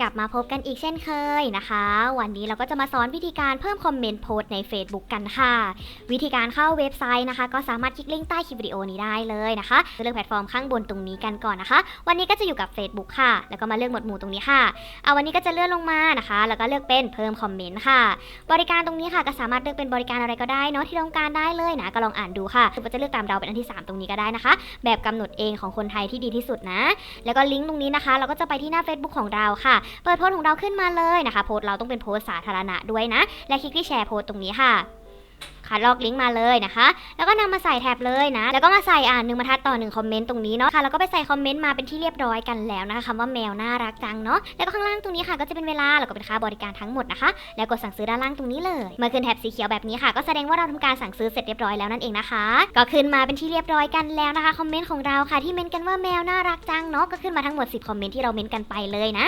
กลับมาพบกันอีกเช่นเคยนะคะ วันนี้เราก็จะมาสอนวิธีการเพิ่มคอมเมนต์โพสใน Facebook กันค่ะ วิธีการเข้าเว็บไซต์นะคะ ก็สามารถคลิกลิงก์ใต้คลิปวิดีโอนี้ได้เลยนะคะเลือกแพลตฟอร์มข้างบนตรงนี้กันก่อนนะคะ วันนี้ก็จะอยู่กับ Facebook ค่ะ แล้วก็มาเลือกหมวดหมู่ตรงนี้ค่ะเอาวันนี้ก็จะเลื่อนลงมานะคะ แล้วก็เลือกเป็นเพิ่มคอมเมนต์ค่ะ บริการตรงนี้ค่ะก็สามารถเลือกเป็นบริการอะไรก็ได้เนาะที่ต้องการได้เลยนะก็ลองอ่านดูค่ะหรือจะเลือกตามเราเป็นอันที่ 3 ตรงนี้ก็ได้นะคะ แบบกำหนดเองของคนไทยที่ดีที่สุดนะ แล้วก็ลิงก์ตรงนี้นะคะ เราก็จะไปที่หน้า Facebook ของเราค่ะเปิดโพสของเราขึ้นมาเลยนะคะ โพสเราต้องเป็นโพสสาธารณะด้วยนะ และคลิกที่แชร์โพสตรงนี้ค่ะค่ะลอกลิงก์มาเลยนะคะ แล้วก็นำมาใส่แท็บเลยนะ แล้วก็มาใส่อ่านหนึ่งบรรทัดต่อหนึ่งคอมเมนต์ตรงนี้เนาะค่ะ แล้วก็ไปใส่คอมเมนต์มาเป็นที่เรียบร้อยกันแล้วนะคะคำว่าแมวน่ารักจังเนาะ แล้วก็ข้างล่างตรงนี้ค่ะก็จะเป็นเวลา แล้วก็เป็นค่าบริการทั้งหมดนะคะ แล้วกดสั่งซื้อด้านล่างตรงนี้เลย เมื่อขึ้นแท็บสีเขียวแบบนี้ค่ะ ก็แสดงว่าเราทำการสั่งซื้อเสร็จเรียบร้อยแล้วนั่นเองนะคะ ก็ขึ้นมาเป็นที่เรียบร้อยกันแล้วนะคะ คอมเมนต์ของเราค่ะที่เมนกันว่าแมวน่ารักจังเนาะ ก็ขึ้นมาทั้งหมด 10 คอมเมนต์ที่เราเมนกันไปเลยนะ